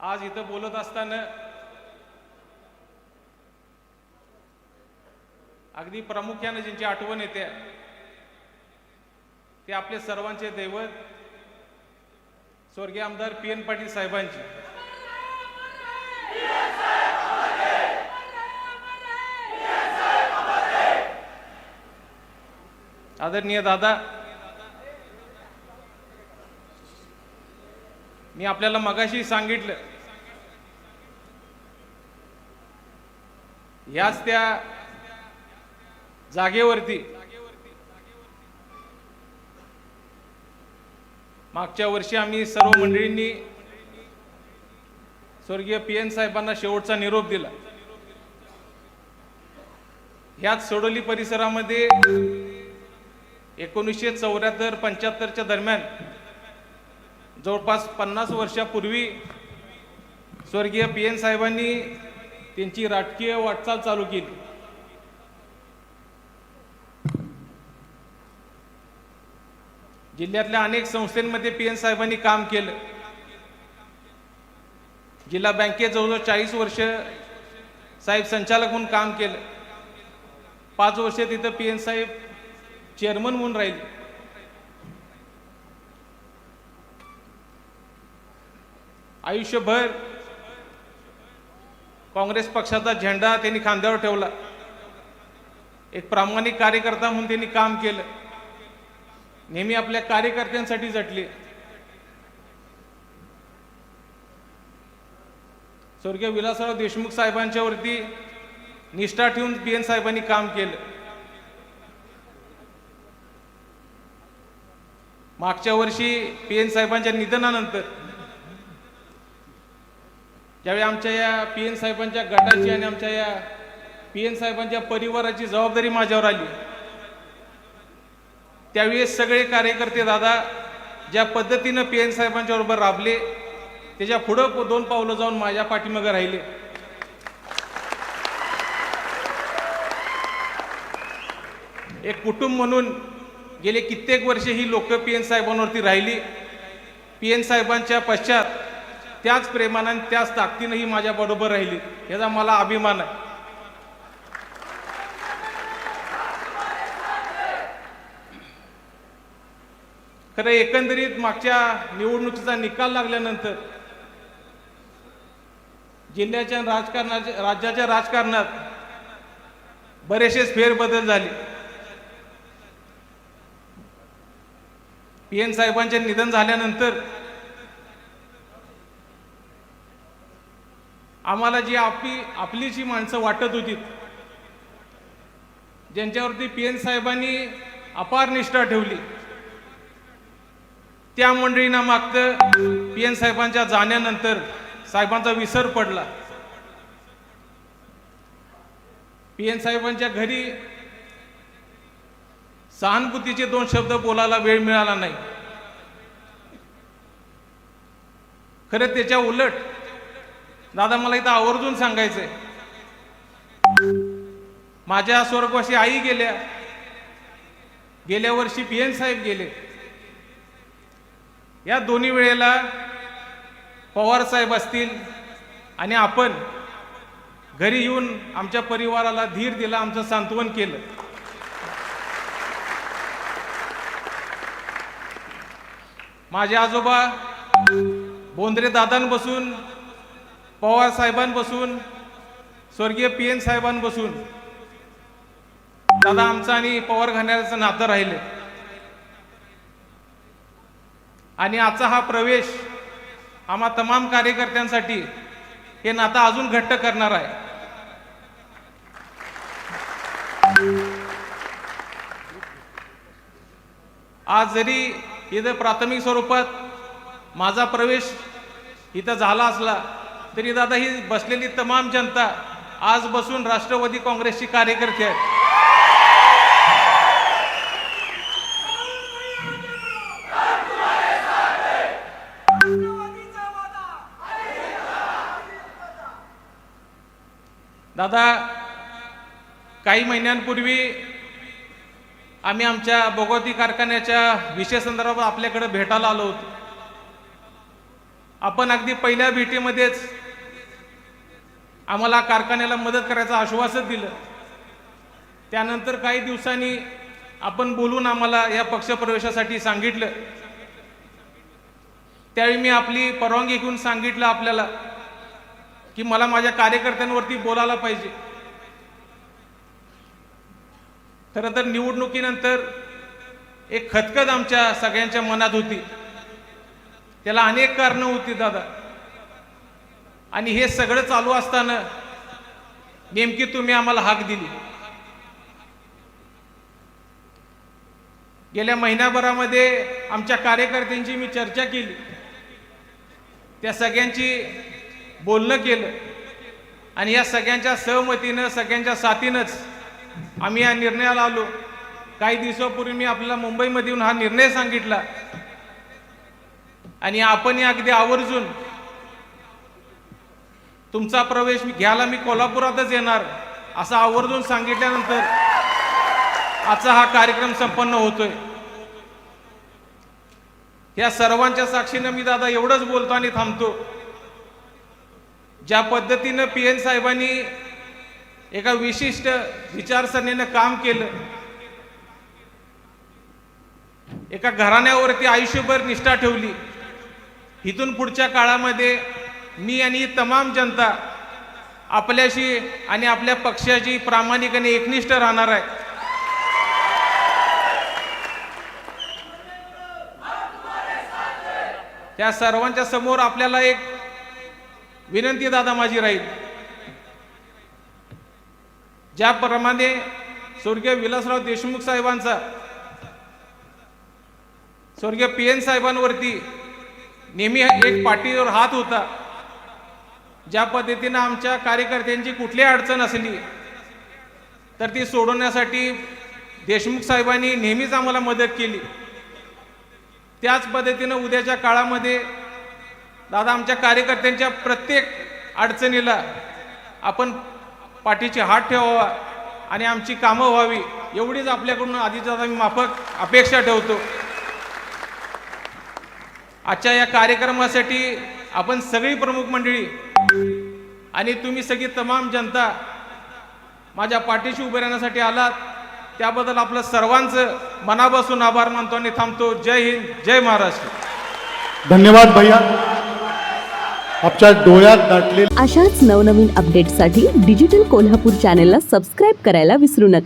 आज इथं बोलत असताना अगदी प्रामुख्यानं ज्यांची आठवण येते ते आपले सर्वांचे दैवत स्वर्गीय आमदार पी एन पाटील साहेबांची. आदरणीय दादा मी आपल्याला मगाशी सांगितलं. ह्याच त्या जागेवरती मागच्या वर्षी आम्ही सर्व मंडळींनी स्वर्गीय पी एन साहेबांना शेवटचा निरोप दिला. ह्याच सोडोली परिसरामध्ये एकोणीसशे चौऱ्याहत्तर पंच्याहत्तरच्या दरम्यान जवळपास पन्नास वर्षापूर्वी स्वर्गीय पी एन साहेबांनी त्यांची राजकीय वाटचाल चालू केली. जिल्ह्यातल्या अनेक संस्थांमध्ये पी एन साहेबांनी काम केलं. जिल्हा बँकेत जवळजवळ चाळीस वर्ष साहेब संचालक म्हणून काम केलं. पाच वर्ष तिथं पी एन साहेब चेअरमन म्हणून राहिले. आयुष्यभर काँग्रेस पक्षाचा झेंडा त्यांनी खांद्यावर ठेवला. एक प्रामाणिक कार्यकर्ता म्हणून त्यांनी काम केलं. नेहमी आपल्या कार्यकर्त्यांसाठी झटले. स्वर्गीय विलासराव देशमुख साहेबांच्या वरती निष्ठा ठेवून पी एन साहेबांनी काम केलं. मागच्या वर्षी पी एन साहेबांच्या निधनानंतर त्यावेळी आमच्या या पी एन साहेबांच्या गटाची आणि आमच्या या पी एन साहेबांच्या परिवाराची जबाबदारी माझ्यावर आली. त्यावेळेस सगळे कार्यकर्ते दादा ज्या पद्धतीनं पी एन साहेबांच्या बरोबर राबले त्याच्या पुढं दोन पावलं जाऊन माझ्या पाठीमागं राहिले. एक कुटुंब म्हणून गेले कित्येक वर्षे ही लोक पी एन साहेबांवरती राहिली. पी एन साहेबांच्या पश्चात त्याच प्रेमानं आणि त्याच ताकदीनं ही माझ्या बरोबर राहिली. याचा मला अभिमान आहे. खरं एकंदरीत मागच्या निवडणुकीचा निकाल लागल्यानंतर जिल्ह्याच्या राजकारणाच्या राज्याच्या राजकारणात बरेचसेच फेरबदल झाले. पी एन साहेबांचे निधन झाल्यानंतर आम्हाला जी आपली आपली जी माणसं वाटत होती ज्यांच्यावरती पी एन साहेबांनी अपार निष्ठा ठेवली त्या मंडळींना मागतं पी एन साहेबांच्या जाण्यानंतर साहेबांचा विसर पडला. पी एन साहेबांच्या घरी सहानुभूतीचे दोन शब्द बोलायला वेळ मिळाला नाही. खरं त्याच्या उलट दादा मला इथं आवर्जून सांगायचंय. माझ्या स्वरूपाशी आई गेल्या. गेल्या वर्षी पी एन साहेब गेले. या दोन्ही वेळेला पवार साहेब असतील आणि आपण घरी येऊन आमच्या परिवाराला धीर दिला आमचं सांत्वन केलं. माझे आजोबा बोंद्रे दादांपासून पवार साहेबांपासून स्वर्गीय पी एन साहेबांपासून दादा आमचं आणि पवार घाण्याचं नातं राहिलं आणि आजचा हा प्रवेश आम्हा तमाम कार्यकर्त्यांसाठी हे नातं अजून घट्ट करणार आहे. आज जरी इथं प्राथमिक स्वरूपात माझा प्रवेश इथं झाला असला तरी दादा ही बसलेली तमाम जनता आज बसून राष्ट्रवादी काँग्रेसची कार्यकर्ते आहेत. दादा काही महिन्यांपूर्वी आम्ही आमच्या भोगवती कारखान्याच्या विषय संदर्भात आपल्याकडे भेटायला आलो होतो. आपण अगदी पहिल्या भेटीमध्येच आम्हाला कारखान्याला मदत करायचं आश्वासन दिलं. त्यानंतर काही दिवसांनी आपण बोलून आम्हाला या पक्षप्रवेशासाठी सांगितलं. त्यावेळी मी आपली परवानगी घेऊन सांगितलं आपल्याला की मला माझ्या कार्यकर्त्यांवरती बोलायला पाहिजे. खरं तर निवडणुकीनंतर एक खतखत आमच्या सगळ्यांच्या मनात होती. त्याला अनेक कारणं होती दादा. आणि हे सगळं चालू असताना नेमकी तुम्ही आम्हाला हाक दिली. गेल्या महिन्याभरामध्ये आमच्या कार्यकर्त्यांची मी चर्चा केली. त्या सगळ्यांची बोलणं केलं. आणि या सगळ्यांच्या सहमतीनं सगळ्यांच्या साथीनंच आम्ही या निर्णयाला आलो. काही दिवसापूर्वी मी आपल्याला मुंबईमध्ये येऊन हा निर्णय सांगितला. आणि आपण या अगदी आवर्जून तुमचा प्रवेश मी घ्यायला मी कोल्हापुरातच येणार असं आवर्जून सांगितल्यानंतर आजचा हा कार्यक्रम संपन्न होतोय. या सर्वांच्या साक्षीनं मी दादा एवढंच बोलतो आणि थांबतो. ज्या पद्धतीनं पी एन साहेबांनी एका विशिष्ट विचारसरणीनं काम केलं एका घराण्यावरती आयुष्यभर निष्ठा ठेवली इथून पुढच्या काळामध्ये मी आणि तमाम जनता आपल्याशी आणि आपल्या पक्षाशी प्रामाणिक आणि एकनिष्ठ राहणार आहे. त्या सर्वांच्या समोर आपल्याला एक विनंती दादा माझी राहील. ज्याप्रमाणे स्वर्गीय विलासराव देशमुख साहेबांचा स्वर्गीय पी एन साहेबांवरती नेहमी एक पाठीवर हात होता ज्या पद्धतीनं आमच्या कार्यकर्त्यांची कुठली अडचण असली तर ती सोडवण्यासाठी देशमुख साहेबांनी नेहमीच आम्हाला मदत केली. त्याच पद्धतीनं उद्याच्या काळामध्ये दादा आमच्या कार्यकर्त्यांच्या प्रत्येक अडचणीला आपण पाठीची हात ठेवावा आणि आमची कामं व्हावी एवढीच आपल्याकडून आधीच आता मी माफक अपेक्षा ठेवतो. आजच्या या कार्यक्रमासाठी आपण सगळी प्रमुख मंडळी आणि तुम्ही सगळी तमाम जनता माझ्या पाठीशी उभे राहण्यासाठी आलात. त्याबद्दल आपलं सर्वांचं मनापासून आभार मानतो आणि थांबतो. जय हिंद जय महाराष्ट्र. धन्यवाद भैया. आपच्या डोळ्यात दाटले अशाच नवनवीन अपडेट्ससाठी डिजिटल कोल्हापूर चॅनेलला सबस्क्राईब करायला विसरू नका.